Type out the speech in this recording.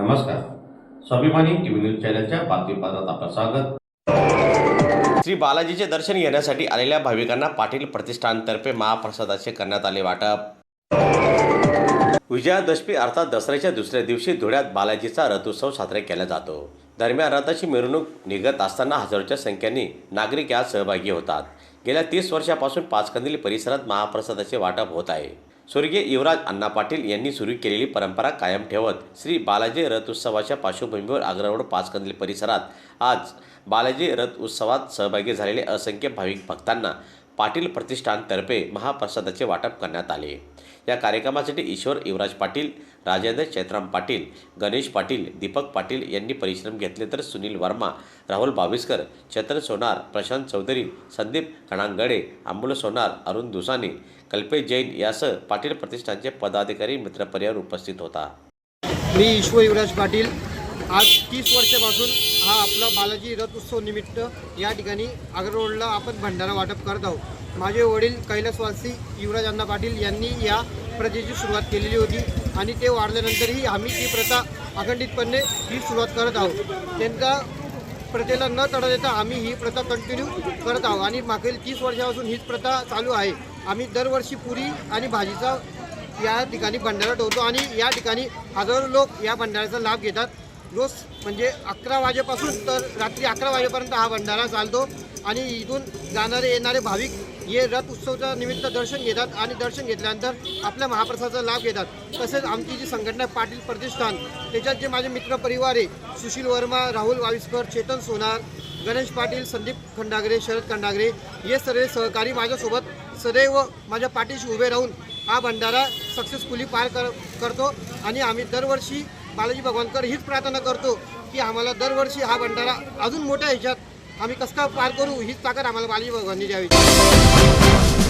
नमस्कार. स्वाभिमानी TV news चॅनलच्या बातमीपत्रात आपलं स्वागत. श्री बालाजीचे दर्शन घेण्यासाठी आलेल्या भाविकांना पाटील प्रतिष्ठानतर्फे महाप्रसादाचे करण्यात आले वाटप. विजयादशमी अर्थात दसऱ्याच्या दुसऱ्या दिवशी धुळ्यात बालाजीचा रथोत्सव साजरा केला जातो. दरम्यान रथाची मिरवणूक निघत असताना हजारोच्या संख्येने नागरिक यात सहभागी होतात. गेल्या तीस वर्षापासून पाचकंदिल परिसरात महाप्रसादाचे वाटप होत आहे. स्वर्गीय युवराज अण्णा पाटील यांनी सुरू केलेली परंपरा कायम ठेवत श्री बालाजी रथ उत्सवाच्या पार्श्वभूमीवर आग्रारोड पाचकंदिल परिसरात आज बालाजी रथ उत्सवात सहभागी झालेले असंख्य भाविक भक्तांना पाटील प्रतिष्ठानतर्फे महाप्रसादाचे वाटप करण्यात आले. या कार्यक्रमासाठी ईश्वर युवराज पाटील राजेंद्र चैत्राम पाटील गणेश पाटील दीपक पाटील यांनी परिश्रम घेतले तर सुनील वर्मा राहुल भाविस्कर चेतन सोनार प्रशांत चौधरी संदीप कणांगडे अंबुल सोनार अरुण दुसाने कल्पेश जैन यासह पाटील प्रतिष्ठानचे पदाधिकारी मित्रपरिवार उपस्थित होता. मी ईश्वर युवराज पाटील. आज तीस वर्षापासून हा आपला बालाजी रथ उत्सव निमित्त या ठिकाणी आग्रोडला आपण भंडारा वाटप करत आहोत. माझे वडील कैलासवासी युवराज अण्णा पाटील यांनी या प्रथेची सुरुवात केलेली होती आणि ते वाढल्यानंतरही आम्ही ती प्रथा अखंडितपणे ही सुरुवात करत आहोत त्यांचा प्रथेला न तडा देता आम्ही ही प्रथा कंटिन्यू करत आहोत. आणि मागील तीस वर्षापासून हीच प्रथा चालू आहे. आम्ही दरवर्षी पुरी आणि भाजीचा या ठिकाणी भंडारा ठेवतो आणि या ठिकाणी हजारो लोक या भंडाऱ्याचा लाभ घेतात. रोज म्हणजे अकरा वाजेपासून तर रात्री अकरा वाजेपर्यंत हा भंडारा चालतो. आणि इथून जाणारे येणारे भाविक हे रथ उत्सवच्या निमित्त दर्शन घेतात आणि दर्शन घेतल्यानंतर आपल्या महाप्रसादाचा लाभ घेतात. तसेच आमची जी संघटना आहे पाटील प्रतिष्ठान त्याच्यात जे माझे मित्रपरिवार आहे सुशील वर्मा राहुल वाविस्कर चेतन सोनार गणेश पाटील संदीप खंडागरे शरद खंडागरे हे सर्व सहकारी माझ्यासोबत सदैव माझ्या पाठीशी उभे राहून हा भंडारा सक्सेसफुली पार कर करतो. आणि आम्ही दरवर्षी बालाजी भगवानकर हीच प्रार्थना करतो की आम्हाला दरवर्षी हा भंडारा अजून मोठ्या ह्याच्यात आम्ही कसं पार करू? हीच ताकद आम्हाला बालाजी भगवानी द्यावी.